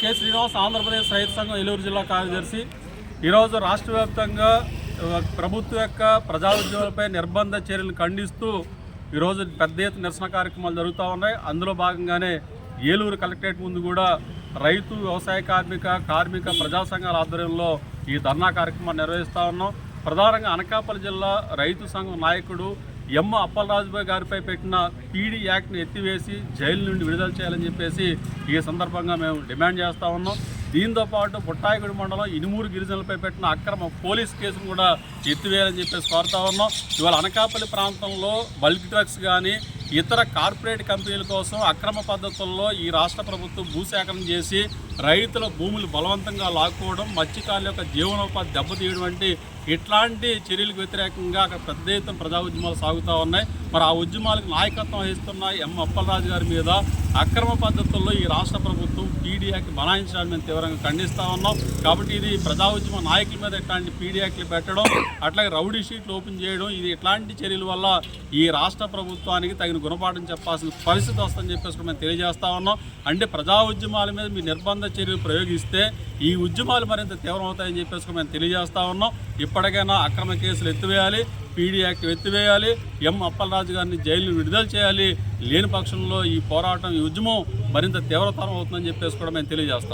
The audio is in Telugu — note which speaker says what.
Speaker 1: కె శ్రీనివాస్ ఆంధ్రప్రదేశ్ రైతు సంఘం ఏలూరు జిల్లా కార్యదర్శి. ఈరోజు రాష్ట్ర వ్యాప్తంగా ప్రభుత్వం యొక్క ప్రజా ఉద్యోగులపై నిర్బంధ చర్యలను ఖండిస్తూ ఈరోజు పెద్ద ఎత్తున నిరసన కార్యక్రమాలు జరుగుతూ ఉన్నాయి. అందులో భాగంగానే ఏలూరు కలెక్టరేట్ ముందు కూడా రైతు వ్యవసాయ కార్మిక కార్మిక ప్రజా సంఘాల ఆధ్వర్యంలో ఈ ధర్నా కార్యక్రమాన్ని నిర్వహిస్తూ ఉన్నాం. ప్రధానంగా అనకాపల్లి జిల్లా రైతు సంఘం నాయకుడు ఎమ్మ అప్పలరాజుబాయ్ గారిపై పెట్టిన పీడీ యాక్ట్ని ఎత్తివేసి జైలు నుండి విడుదల చేయాలని చెప్పేసి ఈ సందర్భంగా మేము డిమాండ్ చేస్తూ ఉన్నాం. దీంతో పాటు బుట్టాయిగూడి మండలం ఇనుమూరు గిరిజనులపై పెట్టిన అక్రమ పోలీస్ కేసును కూడా ఎత్తివేయాలని చెప్పేసి కోరుతా ఉన్నాం. ఇవాళ అనకాపల్లి ప్రాంతంలో బల్క్ డ్రగ్స్ కానీ ఇతర కార్పొరేట్ కంపెనీల కోసం అక్రమ పద్ధతుల్లో ఈ రాష్ట్ర ప్రభుత్వం భూసేకరణ చేసి రైతుల భూములు బలవంతంగా లాక్కోవడం మత్స్యకారుల యొక్క జీవనోపాధి దెబ్బతీయడం వంటి ఇట్లాంటి చర్యలకు వ్యతిరేకంగా అక్కడ పెద్ద ఎత్తున ప్రజా ఉద్యమాలు సాగుతూ ఉన్నాయి. మరి ఆ ఉద్యమాలకు నాయకత్వం వహిస్తున్న ఎం అప్పలరాజు గారి మీద అక్రమ పద్ధతుల్లో ఈ రాష్ట్ర ప్రభుత్వం పీడీయాకి బనాయించడాన్ని మేము తీవ్రంగా ఖండిస్తూ ఉన్నాం. కాబట్టి ఇది ప్రజా ఉద్యమ నాయకుల మీద ఇట్లాంటి పీడీయాక్లు పెట్టడం అట్లాగే రౌడీ షీట్లు ఓపెన్ చేయడం ఇది ఇట్లాంటి చర్యల వల్ల ఈ రాష్ట్ర ప్రభుత్వానికి తగిన గుణపాఠం చెప్పాల్సిన పరిస్థితి వస్తుందని చెప్పేసి కూడా మేము తెలియజేస్తూ ఉన్నాం. అంటే ప్రజా ఉద్యమాల మీద మీ నిర్బంధ చర్యలు ప్రయోగిస్తే ఈ ఉద్యమాలు మరింత తీవ్రమవుతాయని చెప్పేసి కూడా మేము తెలియజేస్తూ ఉన్నాం. ఇప్పటికైనా అక్రమ కేసులు ఎత్తివేయాలి పీడీ యాక్ట్ ఎత్తివేయాలి ఎం అప్పలరాజు గారిని జైలు విడుదల చేయాలి. లేని పక్షంలో ఈ పోరాటం ఈ ఉద్యమం మరింత తీవ్రతరం అవుతుందని చెప్పేసి కూడా మేము తెలియజేస్తాం.